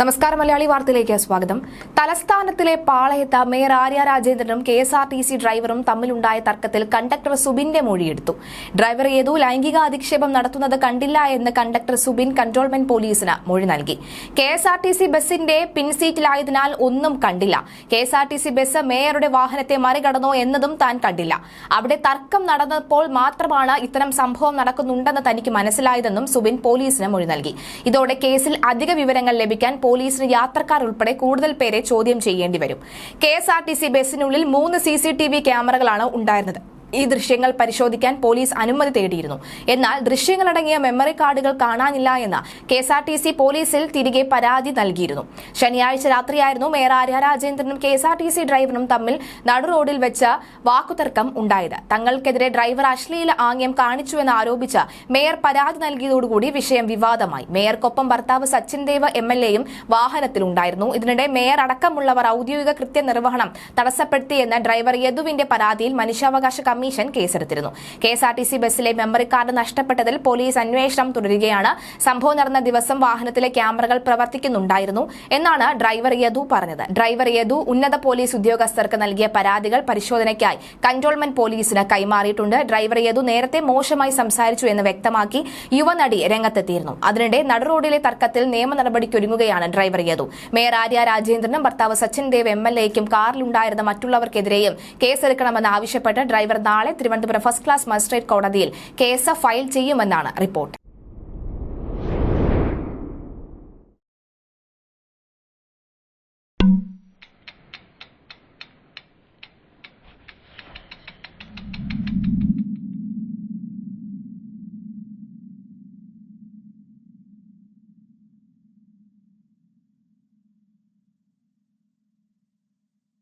നമസ്കാരം മലയാളി വാർത്തയിലേക്ക് സ്വാഗതം. തലസ്ഥാനത്തിലെ പാളയത്ത് mayor Arya രാജേന്ദ്രനും K S R T C ഡ്രൈവറും തമ്മിലുണ്ടായ തർക്കത്തിൽ കണ്ടക്ടർ സുബിന്റെ മൊഴിയെടുത്തു. ഡ്രൈവർ ഏതോ ലൈംഗിക അധിക്ഷേപം നടത്തുന്നത് കണ്ടില്ല എന്ന് കണ്ടക്ടർ സുബിൻ കൺട്രോൾമെന്റ് പോലീസിന് മൊഴി നൽകി. K S R T C ബസിന്റെ പിൻസീറ്റിലായതിനാൽ ഒന്നും കണ്ടില്ല. K S R T C bus മേയറുടെ വാഹനത്തെ മറികടന്നോ എന്നതും താൻ കണ്ടില്ല. അവിടെ തർക്കം നടന്നപ്പോൾ മാത്രമാണ് ഇത്തരം സംഭവം നടക്കുന്നുണ്ടെന്ന് തനിക്ക് മനസ്സിലായതെന്നും സുബിൻ പോലീസിന് മൊഴി നൽകി. ഇതോടെ കേസിൽ അധിക വിവരങ്ങൾ ലഭിക്കാൻ പോലീസിന് യാത്രക്കാർ ഉൾപ്പെടെ കൂടുതൽ പേരെ ചോദ്യം ചെയ്യേണ്ടി വരും. കെ ബസിനുള്ളിൽ മൂന്ന് സി ക്യാമറകളാണ് ഉണ്ടായിരുന്നത്. ഈ ദൃശ്യങ്ങൾ പരിശോധിക്കാൻ പോലീസ് അനുമതി തേടിയിരുന്നു. എന്നാൽ ദൃശ്യങ്ങളടങ്ങിയ മെമ്മറി കാർഡുകൾ കാണാനില്ല എന്ന് K S R T C പോലീസിൽ തിരികെ പരാതി നൽകിയിരുന്നു. ശനിയാഴ്ച രാത്രിയായിരുന്നു mayor Arya രാജേന്ദ്രനും K S R T C ഡ്രൈവറും തമ്മിൽ നടു റോഡിൽ വെച്ച് വാക്കുതർക്കം ഉണ്ടായത്. തങ്ങൾക്കെതിരെ ഡ്രൈവർ അശ്ലീല ആംഗ്യം കാണിച്ചുവെന്ന് ആരോപിച്ച് മേയർ പരാതി നൽകിയതോടുകൂടി വിഷയം വിവാദമായി. മേയർക്കൊപ്പം ഭർത്താവ് സച്ചിൻ ദേവ് എം എൽ എയും വാഹനത്തിലുണ്ടായിരുന്നു. ഇതിനിടെ മേയർ അടക്കമുള്ളവർ ഔദ്യോഗിക കൃത്യനിർവഹണം തടസ്സപ്പെടുത്തിയെന്ന ഡ്രൈവർ യദുവിന്റെ പരാതിയിൽ മനുഷ്യാവകാശ കമ്മീഷൻ കേസെടുത്തിരുന്നു. K S R T C ബസ്സിലെ മെമ്മറി കാർഡ് നഷ്ടപ്പെട്ടതിൽ പോലീസ് അന്വേഷണം തുടരുകയാണ്. സംഭവം നടന്ന ദിവസം വാഹനത്തിലെ ക്യാമറകൾ പ്രവർത്തിക്കുന്നുണ്ടായിരുന്നു എന്നാണ് ഡ്രൈവർ യദു പറഞ്ഞത്. ഡ്രൈവർ യദു ഉന്നത പോലീസ് ഉദ്യോഗസ്ഥർക്ക് നൽകിയ പരാതികൾ പരിശോധനയ്ക്കായി കൺട്രോൾമെന്റ് പോലീസിന് കൈമാറിയിട്ടുണ്ട്. ഡ്രൈവർ യദു നേരത്തെ മോശമായി സംസാരിച്ചു എന്ന് വ്യക്തമാക്കി യുവനടി രംഗത്തെത്തിയിരുന്നു. അതിനിടെ നടുറോഡിലെ തർക്കത്തിൽ നിയമ നടപടിക്കൊരുങ്ങുകയാണ് ഡ്രൈവർ യദു. മേയർ ആര്യ രാജേന്ദ്രനും ഭർത്താവ് സച്ചിൻ ദേവ് എം എൽ എക്കും കാറിലുണ്ടായിരുന്ന മറ്റുള്ളവർക്കെതിരെയും കേസെടുക്കണമെന്ന് ആവശ്യപ്പെട്ട് ഡ്രൈവർ നാളെ തിരുവനന്തപുരം ഫസ്റ്റ് ക്ലാസ് മജിസ്ട്രേറ്റ് കോടതിയിൽ കേസ് ഫയൽ ചെയ്യുമെന്നാണ് റിപ്പോർട്ട്.